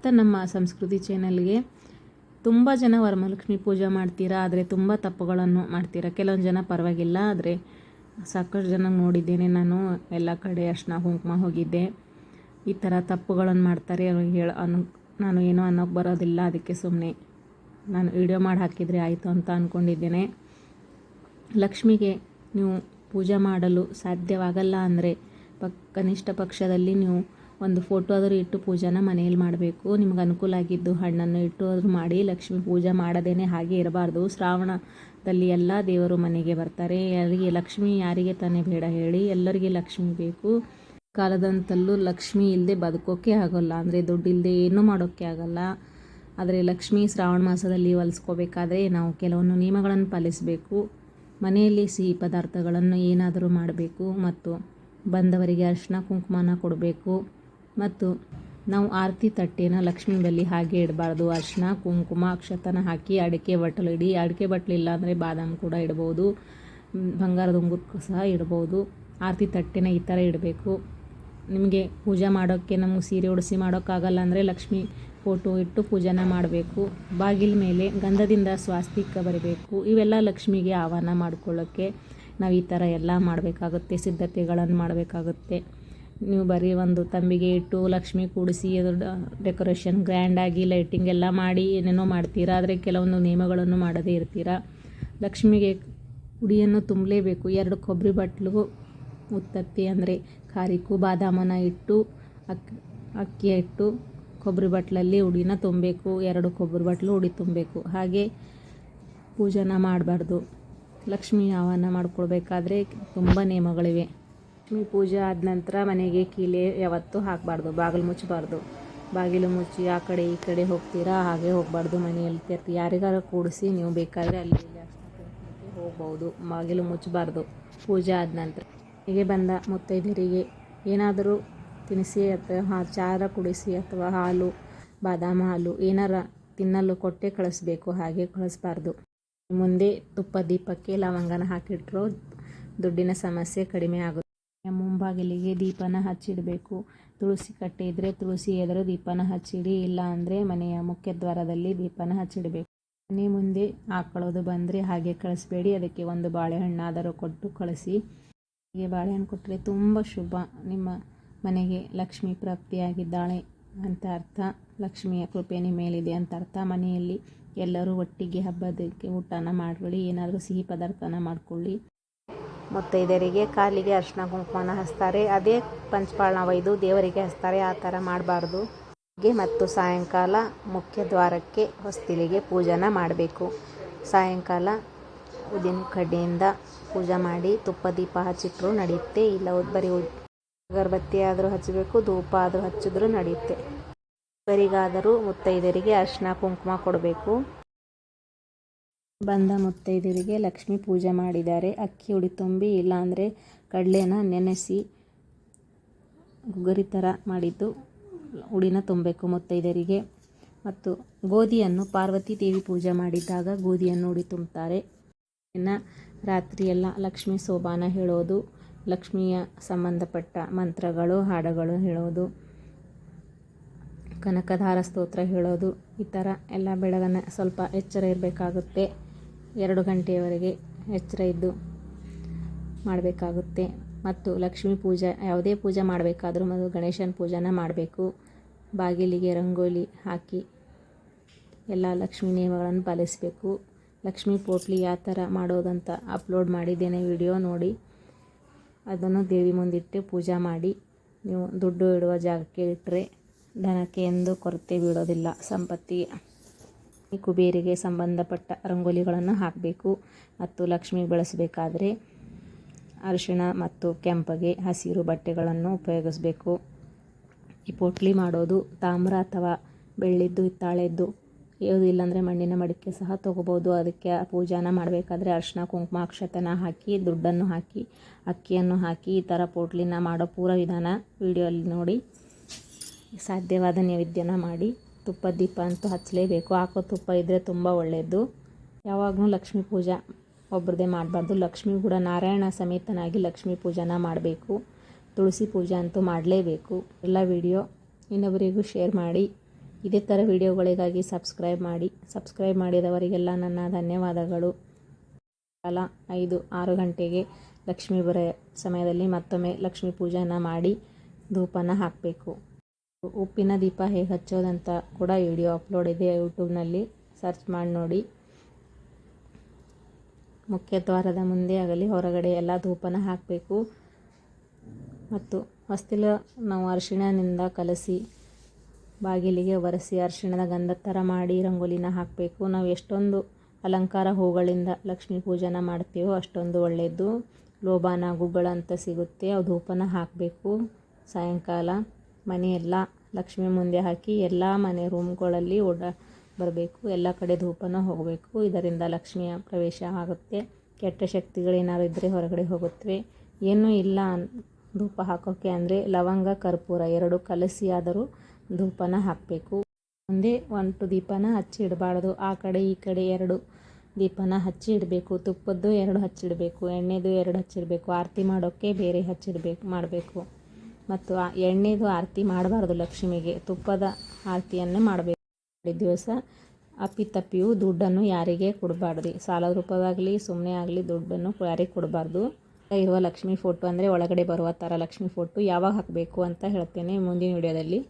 ಮತ್ತು ನಮ್ಮ ಸಂಸ್ಕೃತಿ ಚಾನಲ್ಗೆ ತುಂಬ ಜನ ವರಮಹಾಲಕ್ಷ್ಮಿ ಪೂಜೆ ಮಾಡ್ತೀರಾ, ಆದರೆ ತುಂಬ ತಪ್ಪುಗಳನ್ನು ಮಾಡ್ತೀರಾ? ಕೆಲವೊಂದು ಜನ ಪರವಾಗಿಲ್ಲ, ಆದರೆ ಸಾಕಷ್ಟು ಜನ ನೋಡಿದ್ದೇನೆ ನಾನು. ಎಲ್ಲ ಕಡೆ ಅರ್ಶಿನ ಕುಂಕುಮ ಹೋಗಿದ್ದೆ. ಈ ಥರ ತಪ್ಪುಗಳನ್ನು ಮಾಡ್ತಾರೆ ಹೇಳ ಅನ್ ನಾನು ಏನೋ ಅನ್ನೋಕ್ಕೆ ಬರೋದಿಲ್ಲ, ಅದಕ್ಕೆ ಸುಮ್ಮನೆ ನಾನು ವಿಡಿಯೋ ಮಾಡಿ ಹಾಕಿದರೆ ಆಯಿತು ಅಂತ ಅಂದ್ಕೊಂಡಿದ್ದೇನೆ ಲಕ್ಷ್ಮಿಗೆ ನೀವು ಪೂಜೆ ಮಾಡಲು ಸಾಧ್ಯವಾಗಲ್ಲ ಅಂದರೆ ಪಕ್ ಕನಿಷ್ಠ ಪಕ್ಷದಲ್ಲಿ ನೀವು ಒಂದು ಫೋಟೋ ಆದರೂ ಇಟ್ಟು ಪೂಜೆನ ಮನೆಯಲ್ಲಿ ಮಾಡಬೇಕು. ನಿಮ್ಗೆ ಅನುಕೂಲ ಆಗಿದ್ದು ಹಣ್ಣನ್ನು ಇಟ್ಟು ಆದರೂ ಮಾಡಿ ಲಕ್ಷ್ಮಿ ಪೂಜೆ ಮಾಡದೇನೆ ಹಾಗೆ ಇರಬಾರ್ದು. ಶ್ರಾವಣದಲ್ಲಿ ಎಲ್ಲ ದೇವರು ಮನೆಗೆ ಬರ್ತಾರೆ. ಯಾರಿಗೆ ಲಕ್ಷ್ಮಿ ಯಾರಿಗೆ ತಾನೇ ಬೇಡ ಹೇಳಿ ಎಲ್ಲರಿಗೆ ಲಕ್ಷ್ಮಿ ಬೇಕು. ಕಾಲದಂತಲ್ಲೂ ಲಕ್ಷ್ಮಿ ಇಲ್ಲದೆ ಬದುಕೋಕ್ಕೆ ಆಗೋಲ್ಲ. ಅಂದರೆ ದುಡ್ಡಿಲ್ಲದೆ ಏನೂ ಮಾಡೋಕ್ಕೆ ಆಗಲ್ಲ. ಆದರೆ ಲಕ್ಷ್ಮಿ ಶ್ರಾವಣ ಮಾಸದಲ್ಲಿ ಹೊಲಿಸ್ಕೋಬೇಕಾದ್ರೆ ನಾವು ಕೆಲವೊಂದು ನಿಯಮಗಳನ್ನು ಪಾಲಿಸಬೇಕು. ಮನೆಯಲ್ಲಿ ಸಿಹಿ ಪದಾರ್ಥಗಳನ್ನು ಏನಾದರೂ ಮಾಡಬೇಕು. ಮತ್ತು ಬಂದವರಿಗೆ ಅರಿಶಿನ, ಕುಂಕುಮನ ಕೊಡಬೇಕು. ಮತ್ತು ನಾವು ಆರತಿ ತಟ್ಟೆನ ಲಕ್ಷ್ಮಿ ಬಲ್ಲಿ ಹಾಗೆ ಇಡಬಾರ್ದು. ಅರಿಶಿನ ಕುಂಕುಮ, ಅಕ್ಷತನ ಹಾಕಿ ಅಡಿಕೆ ಬಟ್ಟಲು ಇಡಿ. ಅಡಿಕೆ ಬಟ್ಲು ಇಲ್ಲ ಅಂದರೆ ಬಾದಾಮಿ ಕೂಡ ಇಡ್ಬೋದು. ಬಂಗಾರದ ಉಂಗುರಕ್ಕೆ ಸಹ ಇಡ್ಬೋದು. ಆರತಿ ತಟ್ಟೆನ ಈ ಥರ ಇಡಬೇಕು. ನಿಮಗೆ ಪೂಜೆ ಮಾಡೋಕ್ಕೆ ನಮಗೆ ಸೀರೆ ಉಡಿಸಿ ಮಾಡೋಕ್ಕಾಗಲ್ಲ ಅಂದರೆ ಲಕ್ಷ್ಮಿ ಫೋಟೋ ಇಟ್ಟು ಪೂಜೆನ ಮಾಡಬೇಕು. ಬಾಗಿಲ ಮೇಲೆ ಗಂಧದಿಂದ ಸ್ವಾಸ್ತಿಕ ಬರಬೇಕು. ಇವೆಲ್ಲ ಲಕ್ಷ್ಮಿಗೆ ಆಹ್ವಾನ ಮಾಡ್ಕೊಳ್ಳೋಕ್ಕೆ ನಾವು ಈ ಥರ ಎಲ್ಲ ಮಾಡಬೇಕಾಗುತ್ತೆ ಸಿದ್ಧತೆಗಳನ್ನು ಮಾಡಬೇಕಾಗುತ್ತೆ. ನೀವು ಬರೀ ಒಂದು ತಂಬಿಗೆ ಇಟ್ಟು ಲಕ್ಷ್ಮಿ ಕೂಡಿಸಿ ಅದ್ರ ಡೆಕೋರೇಷನ್ ಗ್ರ್ಯಾಂಡಾಗಿ ಲೈಟಿಂಗ್ ಎಲ್ಲ ಮಾಡಿ ಏನೇನೋ ಮಾಡ್ತೀರಾ, ಆದರೆ ಕೆಲವೊಂದು ನಿಯಮಗಳನ್ನು ಮಾಡದೇ ಇರ್ತೀರಾ? ಲಕ್ಷ್ಮಿಗೆ ಉಡಿಯನ್ನು ತುಂಬಲೇಬೇಕು. ಎರಡು ಕೊಬ್ಬರಿ ಬಟ್ಲು ಉತ್ತತ್ತಿ ಅಂದರೆ ಖಾರಿಕು ಬಾದಾಮನ ಇಟ್ಟು ಅಕ್ಕಿ ಅಕ್ಕಿ ಇಟ್ಟು ಕೊಬ್ಬರಿ ಬಟ್ಲಲ್ಲಿ ಉಡಿನ ತುಂಬಬೇಕು. ಎರಡು ಕೊಬ್ಬರಿ ಬಟ್ಲು ಉಡಿ ತುಂಬಬೇಕು. ಹಾಗೆ ಪೂಜನ ಮಾಡಬಾರ್ದು. ಲಕ್ಷ್ಮಿ ಆಹ್ವಾನ ಮಾಡ್ಕೊಳ್ಬೇಕಾದ್ರೆ ತುಂಬ ನಿಯಮಗಳಿವೆ. ಲಕ್ಷ್ಮಿ ಪೂಜೆ ಆದ ನಂತರ ಮನೆಗೆ ಕೀಲೆ ಯಾವತ್ತೂ ಹಾಕಬಾರ್ದು. ಬಾಗಿಲು ಮುಚ್ಚಬಾರ್ದು. ಬಾಗಿಲು ಮುಚ್ಚಿ ಆ ಕಡೆ ಈ ಕಡೆ ಹೋಗ್ತೀರಾ, ಹಾಗೆ ಹೋಗಬಾರ್ದು ಮನೆಯಲ್ಲಿ ತೆರ್ತಿ ಯಾರಿಗಾರ ಕೂಡಿಸಿ ನೀವು ಬೇಕಾದರೆ ಅಲ್ಲಿ ಇಲ್ಲಿ ಹೋಗ್ಬೋದು. ಬಾಗಿಲು ಮುಚ್ಚಬಾರ್ದು ಪೂಜೆ ಆದ ನಂತರ. ಹೀಗೆ ಬಂದ ಮುತ್ತೈದೆಯರಿಗೆ ಏನಾದರೂ ತಿನಿಸಿ ಅಥವಾ ಚಾರ ಕುಡಿಸಿ ಅಥವಾ ಹಾಲು, ಬಾದಾಮಿ ಹಾಲು ಏನಾರ ತಿನ್ನಲು ಕೊಟ್ಟೆ ಕಳಿಸ್ಬೇಕು, ಹಾಗೆ ಕಳಿಸ್ಬಾರ್ದು. ಮುಂದೆ ತುಪ್ಪ ದೀಪಕ್ಕೆ ಲವಂಗನ ಹಾಕಿಟ್ರು. ದುಡ್ಡಿನ ಸಮಸ್ಯೆ ಕಡಿಮೆ ಆಗುತ್ತೆ. ಮುಂಬಾಗಿಲಿಗೆ ದೀಪನ ಹಚ್ಚಿಡಬೇಕು. ತುಳಸಿ ಕಟ್ಟೆ ಇದ್ದರೆ ತುಳಸಿ ಎದುರು ದೀಪನ ಹಚ್ಚಿಡಿ ಇಲ್ಲ ಅಂದರೆ ಮನೆಯ ಮುಖ್ಯದ್ವಾರದಲ್ಲಿ ದೀಪನ ಹಚ್ಚಿಡಬೇಕು. ಮನೆ ಮುಂದೆ ಹಾಕೊಳ್ಳೋದು ಬಂದರೆ ಹಾಗೆ ಕಳಿಸ್ಬೇಡಿ, ಅದಕ್ಕೆ ಒಂದು ಬಾಳೆಹಣ್ಣಾದರೂ ಕೊಟ್ಟು ಕಳಿಸಿ. ಹೀಗೆ ಬಾಳೆಹಣ್ಣು ಕೊಟ್ಟರೆ ತುಂಬ ಶುಭ. ನಿಮ್ಮ ಮನೆಗೆ ಲಕ್ಷ್ಮಿ ಪ್ರಾಪ್ತಿಯಾಗಿದ್ದಾಳೆ ಅಂತ ಅರ್ಥ. ಲಕ್ಷ್ಮಿಯ ಕೃಪೆ ನಿಮ್ಮ ಮೇಲಿದೆ ಅಂತ ಅರ್ಥ. ಮನೆಯಲ್ಲಿ ಎಲ್ಲರೂ ಒಟ್ಟಿಗೆ ಹಬ್ಬದಕ್ಕೆ ಊಟನ ಮಾಡಿಕೊಳ್ಳಿ, ಏನಾದರೂ ಸಿಹಿ ಪದಾರ್ಥನ ಮಾಡ್ಕೊಳ್ಳಿ. ಮುತ್ತೈದೆಯರಿಗೆ ಕಾಲಿಗೆ ಅರ್ಶಿನ ಕುಂಕುಮನ ಹಚ್ತಾರೆ. ಅದೇ ಪಂಚಪಾಳನ ಒಯ್ದು ದೇವರಿಗೆ ಹಚ್ತಾರೆ. ಆ ಥರ ಮಾಡಬಾರ್ದು. ಮತ್ತು ಸಾಯಂಕಾಲ ಮುಖ್ಯ ದ್ವಾರಕ್ಕೆ ಹೊಸ್ತಿಲಿಗೆ ಪೂಜನ ಮಾಡಬೇಕು. ಸಾಯಂಕಾಲ ಉದಿನ ಕಡ್ಡಿಯಿಂದ ಪೂಜೆ ಮಾಡಿ ತುಪ್ಪ, ದೀಪ ಹಚ್ಚಿಟ್ರು ನಡೆಯುತ್ತೆ. ಇಲ್ಲ ಬರೀ ಅಗರಬತ್ತಿ ಆದರೂ ಹಚ್ಚಬೇಕು ಧೂಪ ಆದರೂ ಹಚ್ಚಿದ್ರೂ ನಡೆಯುತ್ತೆ. ಬರಿಗಾದರೂ ಮುತ್ತೈದೆಯರಿಗೆ ಅರ್ಶಿನ ಕುಂಕುಮ ಕೊಡಬೇಕು. ಬಂದ ಮುತ್ತೈದೆಯರಿಗೆ ಲಕ್ಷ್ಮಿ ಪೂಜೆ ಮಾಡಿದ್ದಾರೆ. ಅಕ್ಕಿ ಉಡಿ ತುಂಬಿ ಇಲ್ಲಾಂದರೆ ಕಡಲೆನ ನೆನೆಸಿ ಗುಗರಿ ಥರ ಮಾಡಿದ್ದು ಉಡಿನ ತುಂಬಬೇಕು ಮುತ್ತೈದೆಯರಿಗೆ. ಮತ್ತು ಗೋಧಿಯನ್ನು ಪಾರ್ವತಿ ದೇವಿ ಪೂಜೆ ಮಾಡಿದ್ದಾಗ ಗೋಧಿಯನ್ನು ಉಡಿ ತುಂಬುತ್ತಾರೆ ಇನ್ನು ರಾತ್ರಿಯೆಲ್ಲ ಲಕ್ಷ್ಮಿ ಸೋಬಾನ ಹೇಳೋದು, ಲಕ್ಷ್ಮಿಯ ಸಂಬಂಧಪಟ್ಟ ಮಂತ್ರಗಳು, ಹಾಡುಗಳು ಹೇಳೋದು, ಕನಕಧಾರ ಸ್ತೋತ್ರ ಹೇಳೋದು, ಈ ಥರ ಎಲ್ಲ ಬೆಳಗನ ಸ್ವಲ್ಪ ಎಚ್ಚರ ಇರಬೇಕಾಗುತ್ತೆ. ಎರಡು ಗಂಟೆಯವರೆಗೆ ಎಚ್ಚರ ಇದ್ದು ಮಾಡಬೇಕಾಗುತ್ತೆ. ಮತ್ತು ಲಕ್ಷ್ಮೀ ಪೂಜೆ, ಯಾವುದೇ ಪೂಜೆ ಮಾಡಬೇಕಾದ್ರೂ ಮೊದಲು ಗಣೇಶನ ಪೂಜೆನ ಮಾಡಬೇಕು. ಬಾಗಿಲಿಗೆ ರಂಗೋಲಿ ಹಾಕಿ ಎಲ್ಲ ಲಕ್ಷ್ಮೀ ನಿಯಮಗಳನ್ನು ಪಾಲಿಸಬೇಕು. ಲಕ್ಷ್ಮೀ ಪೋಟ್ಲಿ ಯಾವ ಥರ ಮಾಡೋದಂತ ಅಪ್ಲೋಡ್ ಮಾಡಿದ್ದೇನೆ ವಿಡಿಯೋ ನೋಡಿ. ಅದನ್ನು ದೇವಿ ಮುಂದಿಟ್ಟು ಪೂಜೆ ಮಾಡಿ. ನೀವು ದುಡ್ಡು ಇಡುವ ಜಾಗಕ್ಕೆ ಇಟ್ಟರೆ ದನಕ್ಕೆ ಎಂದು ಕೊರತೆ ಬೀಳೋದಿಲ್ಲ, ಸಂಪತ್ತಿಗೆ. ಕುಬೇರಿಗೆ ಸಂಬಂಧಪಟ್ಟ ರಂಗೋಲಿಗಳನ್ನು ಹಾಕಬೇಕು ಮತ್ತು ಲಕ್ಷ್ಮಿ ಬಳಸಬೇಕಾದ್ರೆ ಅರಿಶಿಣ ಮತ್ತು ಕೆಂಪಗೆ ಹಸಿರು ಬಟ್ಟೆಗಳನ್ನು ಉಪಯೋಗಿಸಬೇಕು. ಈ ಪೋಟ್ಲಿ ಮಾಡೋದು ತಾಮ್ರ ಅಥವಾ ಬೆಳ್ಳಿದ್ದು, ಹಿತ್ತಾಳೆದ್ದು ಯಾವುದು ಇಲ್ಲಾಂದರೆ ಮಣ್ಣಿನ ಮಡಿಕೆ ಸಹ ತೊಗೋಬೋದು. ಅದಕ್ಕೆ ಪೂಜಾನ ಮಾಡಬೇಕಾದ್ರೆ ಅರಿಶಿನ ಕುಂಕುಮ, ಅಕ್ಷತನ ಹಾಕಿ, ದುಡ್ಡನ್ನು ಹಾಕಿ, ಅಕ್ಕಿಯನ್ನು ಹಾಕಿ ಈ ಥರ ಪೋಟ್ಲಿನ ಮಾಡೋ ಪೂರ ವಿಧಾನ ವಿಡಿಯೋಲ್ಲಿ ನೋಡಿ, ಸಾಧ್ಯವಾದ ನೈವೇದ್ಯನ ಮಾಡಿ. ತುಪ್ಪ, ದೀಪ ಅಂತೂ ಹಚ್ಚಲೇಬೇಕು. ಹಾಕೋ ತುಪ್ಪ ಇದ್ದರೆ ತುಂಬ ಒಳ್ಳೆಯದು ಯಾವಾಗಲೂ ಲಕ್ಷ್ಮೀ ಪೂಜೆ ಒಬ್ಬರದೇ ಮಾಡಬಾರ್ದು. ಲಕ್ಷ್ಮೀ ಕೂಡ ನಾರಾಯಣ ಸಮೇತನಾಗಿ ಲಕ್ಷ್ಮೀ ಪೂಜೆನ ಮಾಡಬೇಕು. ತುಳಸಿ ಪೂಜೆ ಅಂತೂ ಮಾಡಲೇಬೇಕು. ಎಲ್ಲ ವಿಡಿಯೋ ಇನ್ನೊಬ್ಬರಿಗೂ ಶೇರ್ ಮಾಡಿ. ಇದೇ ಥರ ವಿಡಿಯೋಗಳಿಗಾಗಿ ಸಬ್ಸ್ಕ್ರೈಬ್ ಮಾಡಿ. ಸಬ್ಸ್ಕ್ರೈಬ್ ಮಾಡಿದವರಿಗೆಲ್ಲ ನನ್ನ ಧನ್ಯವಾದಗಳು. ಕಾಲ ಐದು, ಆರು ಗಂಟೆಗೆ ಲಕ್ಷ್ಮೀ ಬರೋ ಸಮಯದಲ್ಲಿ ಮತ್ತೊಮ್ಮೆ ಲಕ್ಷ್ಮೀ ಪೂಜೆನ ಮಾಡಿ ಧೂಪನ ಹಾಕಬೇಕು. ಉಪ್ಪಿನ ದೀಪ ಹೇಗೆ ಹಚ್ಚೋದಂತ ಕೂಡ ವಿಡಿಯೋ ಅಪ್ಲೋಡ್ ಇದೆ ಯೂಟ್ಯೂಬ್ನಲ್ಲಿ ಸರ್ಚ್ ಮಾಡಿ ನೋಡಿ. ಮುಖ್ಯ ದ್ವಾರದ ಮುಂದೆ ಆಗಲಿ, ಹೊರಗಡೆ ಎಲ್ಲ ಧೂಪನ ಹಾಕಬೇಕು. ಮತ್ತು ಹೊಸ್ತಿಲ ನಾವು ಅರಿಶಿಣನಿಂದ ಕಲಸಿ, ಬಾಗಿಲಿಗೆ ಒರೆಸಿ ಅರಿಶಿಣದ ಗಂಧದ ಥರ ಮಾಡಿ ರಂಗೋಲಿನ ಹಾಕಬೇಕು. ನಾವು ಎಷ್ಟೊಂದು ಅಲಂಕಾರ ಹೂಗಳಿಂದ ಲಕ್ಷ್ಮೀ ಪೂಜೆನ ಮಾಡ್ತೀವೋ ಅಷ್ಟೊಂದು ಒಳ್ಳೆಯದು ಲೋಬಾನ ಗುಗ್ಗಳ ಅಂತ ಸಿಗುತ್ತೆ. ಅವು ಧೂಪನ ಹಾಕಬೇಕು. ಸಾಯಂಕಾಲ. ಮನೆಯೆಲ್ಲ ಲಕ್ಷ್ಮಿ ಮುಂದೆ ಹಾಕಿ ಎಲ್ಲ ಮನೆ ರೂಮ್ಗಳಲ್ಲಿ ಓಡ ಬರಬೇಕು. ಎಲ್ಲ ಕಡೆ ಧೂಪನ ಹೋಗಬೇಕು. ಇದರಿಂದ ಲಕ್ಷ್ಮಿಯ ಪ್ರವೇಶ ಆಗುತ್ತೆ. ಕೆಟ್ಟ ಶಕ್ತಿಗಳೇನಾದ್ರು ಇದ್ದರೆ ಹೊರಗಡೆ ಹೋಗುತ್ತವೆ. ಏನೂ ಇಲ್ಲ ಧೂಪ ಹಾಕೋಕ್ಕೆ ಅಂದರೆ ಲವಂಗ, ಕರ್ಪೂರ ಎರಡು ಕಲಸಿ ಆದರೂ ಧೂಪನ ಹಾಕಬೇಕು. ಮುಂದೆ ಒಂಟು ದೀಪನ ಹಚ್ಚಿ ಇಡಬಾರ್ದು. ಆ ಕಡೆ ಈ ಕಡೆ ಎರಡು ದೀಪನ ಹಚ್ಚಿ ಇಡಬೇಕು. ತುಪ್ಪದ್ದು ಎರಡು ಹಚ್ಚಿಡಬೇಕು ಎಣ್ಣೆದು ಎರಡು ಹಚ್ಚಿಡಬೇಕು ಆರತಿ ಮಾಡೋಕ್ಕೆ ಬೇರೆ ಹಚ್ಚಿಡಬೇಕು ಮಾಡಬೇಕು. ಮತ್ತು ಆ ಎಣ್ಣೆದು ಆರತಿ ಮಾಡಬಾರ್ದು ಲಕ್ಷ್ಮಿಗೆ. ತುಪ್ಪದ ಆರತಿಯನ್ನೇ ಮಾಡಬೇಕು. ದಿವಸ ಅಪ್ಪಿತಪ್ಪಿಯು ದುಡ್ಡನ್ನು ಯಾರಿಗೆ ಕೊಡಬಾರ್ದು. ಸಾಲದ ರೂಪವಾಗಲಿ ಸುಮ್ಮನೆ ಆಗಲಿ ದುಡ್ಡನ್ನು ಯಾರಿಗೆ ಕೊಡಬಾರ್ದು. ಇರುವ ಲಕ್ಷ್ಮಿ ಫೋಟೋ ಅಂದರೆ ಒಳಗಡೆ ಬರುವ ಥರ ಲಕ್ಷ್ಮಿ ಫೋಟೋ ಯಾವಾಗ ಹಾಕಬೇಕು ಅಂತ ಹೇಳ್ತೇನೆ ಮುಂದಿನ ವಿಡಿಯೋದಲ್ಲಿ.